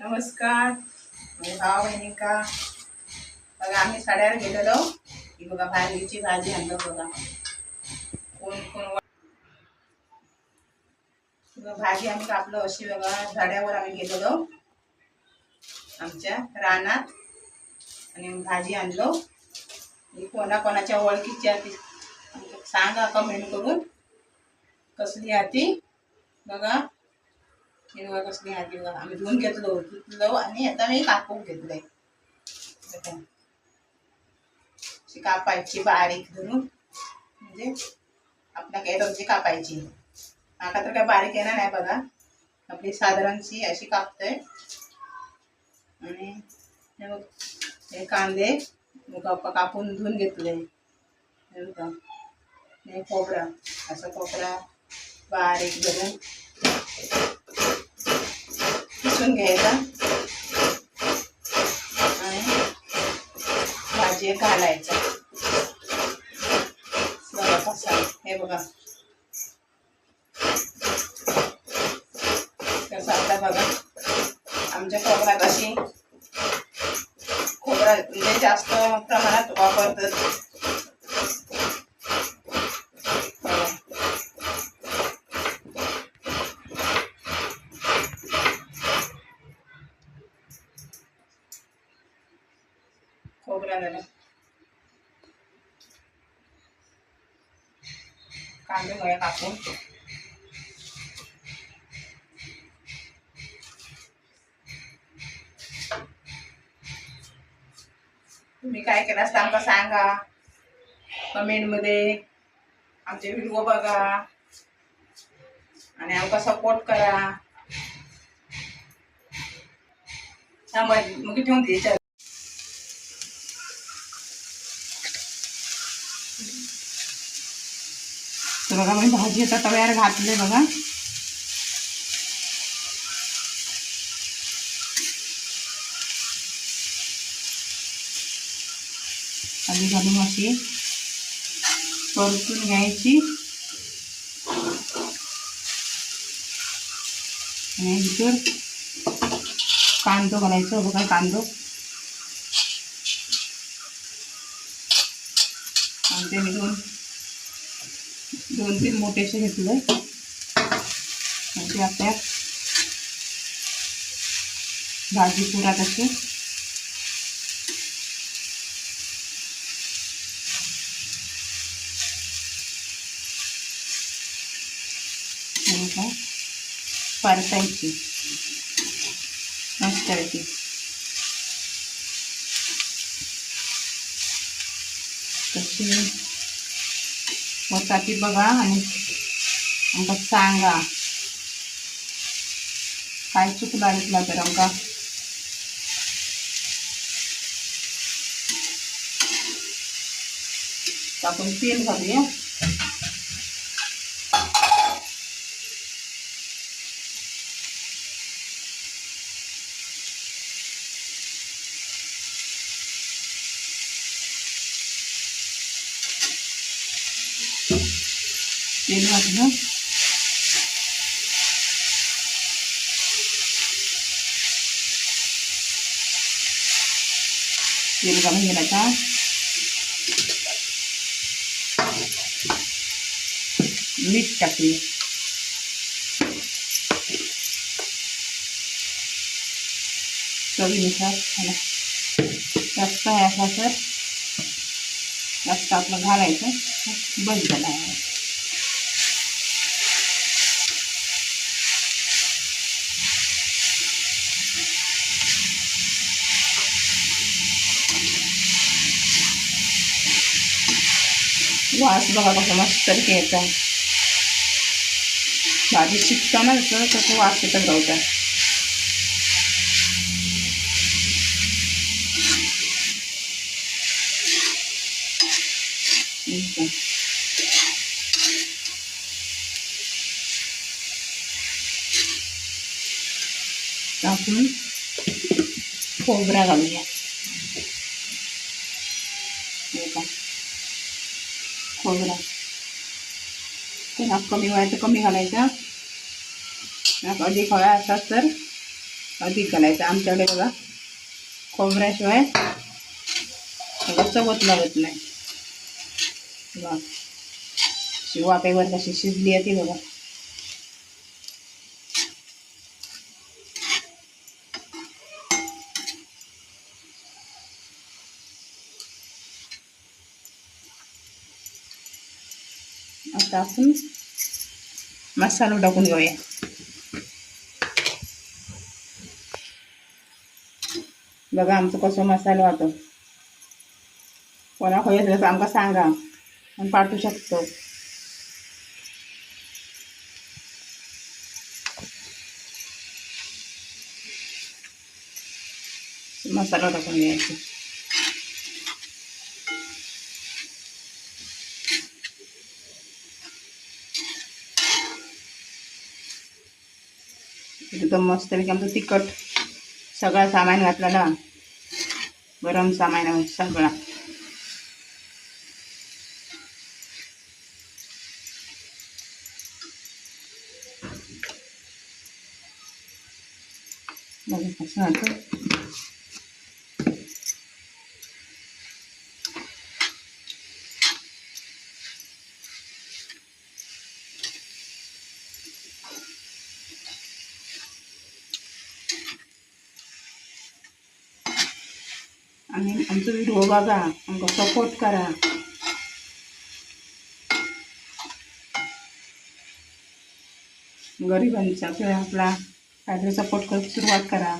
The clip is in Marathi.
नमस्कार. भाव बहिणी का बघा आम्ही साड्यावर गेलेलो. की बघा भाजीची भाजी आणलं बघा. कोण कोण भाजी आम्ही कापलो अशी बघा झाड्यावर आम्ही गेलेलो. आमच्या रानात. आणि भाजी आणलो. ही ओळखीची आहे ती सांगा कमेंट करून. कसली आहे ती बघा. हिरवा कसली आहे ती बघा आम्ही धुवून घेतलो धुतलो आणि आता मी कापून घेतलंय अशी कापायची बारीक धरून. म्हणजे आपल्या काय रमची कापायची आता तर काय बारीक येणार नाही बघा. आपली साधारणशी अशी कापतोय. आणि हे कांदे कापून धुवून घेतले. हे हे खोबरा असं खोबरा बारीक धरून. किसून घ्यायचा. आणि भाजी घालायचा बघा कसा हे बघा. कसं आता बघा. आमच्या खोबऱ्यात अशी खोबरा म्हणजे जास्त प्रमाणात वापरतात. खोबरा कांदे गोळ्या कापून. तुम्ही काय केलं असतं आमका सांगा. कमेंटमध्ये आमचे व्हिडिओ बघा. आणि आमका सपोर्ट करा. मग ठेवून द्यायच्या तर बघा मी भाजी आता तव्यावर घातले बघा. आधी घालून अशी परतून घ्यायची. आणि इतर कांदो घालायचं हो बघा कांदो. आणि ते निघून दोन तीन मोठेसे घेतले. म्हणजे आपल्या भाजी पुरा तशी. परतायची. मस्त पैकी तशी होता बघा आणि आमका सांगा. काय चुकलं ऐकला तर आमका आपण तेल घालूया. तेल घातलं तेल घालून गेला मीठ टाकूया चवीनुसार मला जास्त आहे असा तर जास्त आपलं घालायचं. बंद झाला. आहे वास बघा बघा मस्त यायचा भाजी शिकताना जसं तसं वास येतात गवतात टाकून खोबरा घालूया. का खोबरा. तर कमी व्हायचं कमी घालायचा. अधिक हव्या असतात तर अधिक घालायचं. आमच्याकडे बघा खोबऱ्याशिवाय सगळं चवत लागत नाही. बघा. शिवाकही वर कशी शिजली आहे ती बघा. आता आपण मसाला टाकून घेऊया. बघा आमचं कसं मसाला होतो. कोणा खंय तर आमकां सांगा. आमी पाठवू शकतो. मसाला टाकून घ्यायचा. एकदम मस्त आमचं तिखट. सगळं सामान घातलेला गरम सामान सगळा. बघा कसं आणि आमचं व्हिडिओ बघा आमकां सपोर्ट करा. गरीबांचा आपला काहीतरी सपोर्ट करत सुरुवात करा.